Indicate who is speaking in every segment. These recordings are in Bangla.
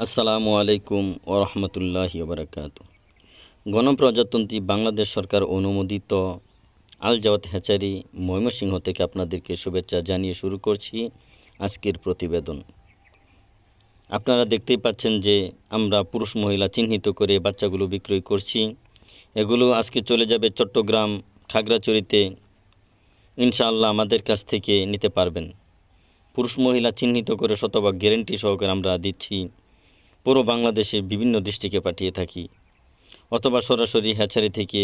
Speaker 1: আসসালামু আলাইকুম ও রহমতুল্লাহি ওবরাকাত গণপ্রজাতন্ত্রী বাংলাদেশ সরকার অনুমোদিত আল জাওয়াত হ্যাচারি ময়মনসিংহ থেকে আপনাদেরকে শুভেচ্ছা জানিয়ে শুরু করছি আজকের প্রতিবেদন। আপনারা দেখতেই পাচ্ছেন যে আমরা পুরুষ মহিলা চিহ্নিত করে বাচ্চাগুলো বিক্রয় করছি। এগুলো আজকে চলে যাবে চট্টগ্রাম খাগড়াছড়িতে। ইনশাআল্লাহ আমাদের কাছ থেকে নিতে পারবেন। পুরুষ মহিলা চিহ্নিত করে শতভাগ গ্যারেন্টি সহকারে আমরা দিচ্ছি। পুরো বাংলাদেশে বিভিন্ন দৃষ্টিকে পাঠিয়ে থাকি। অথবা সরাসরি হ্যাচারি থেকে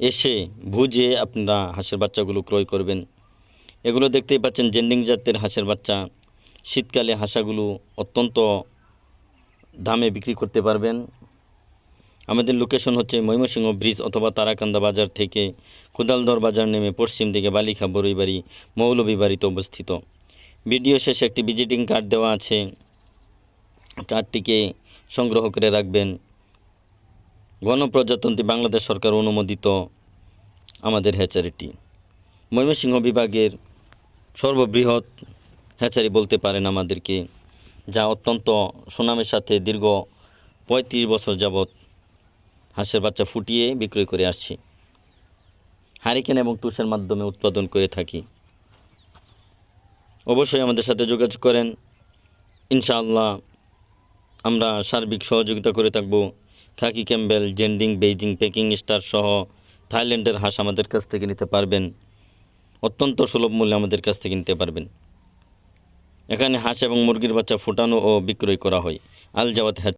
Speaker 1: এসে বুঝে আপনারা হাঁসের বাচ্চাগুলো ক্রয় করবেন। এগুলো দেখতেই পাচ্ছেন জেন্ডিং জাতের হাঁসের বাচ্চা। শীতকালে হাঁসাগুলো অত্যন্ত দামে বিক্রি করতে পারবেন। আমাদের লোকেশন হচ্ছে ময়মনসিংহ ব্রিজ অথবা তারাকান্দা বাজার থেকে কুদালদর বাজার নেমে পশ্চিম দিকে বালিখা বরৈবাড়ি মৌলভীবাড়িতে অবস্থিত। ভিডিও শেষে একটি ভিজিটিং কার্ড দেওয়া আছে। কার্ডটিকে সংগ্রহ করে রাখবেন। গণপ্রজাতন্ত্রী বাংলাদেশ সরকার অনুমোদিত আমাদের হ্যাচারিটি। ময়মনসিংহ বিভাগের সর্ববৃহৎ হ্যাচারি বলতে পারেন আমাদেরকে, যা অত্যন্ত সুনামের সাথে দীর্ঘ পঁয়ত্রিশ বছর যাবৎ হাঁসের বাচ্চা ফুটিয়ে বিক্রয় করে আসছি। হারিকেন এবং তুষের মাধ্যমে উৎপাদন করে থাকি। অবশ্যই আমাদের সাথে যোগাযোগ করেন। ইনশাআল্লাহ আমরা সার্বিক সহযোগিতা করে থাকব। Khaki Campbell Jinding, Beijing, Peking star সহ থাইল্যান্ডের হাঁস আমাদের কাছ থেকে নিতে পারবেন। অত্যন্ত সুলভ মূল্যে আমাদের কাছ থেকে নিতে পারবেন। এখানে হাঁস এবং মুরগির বাচ্চা ফুটানো ও বিক্রয় করা হয়। আল জাওয়াত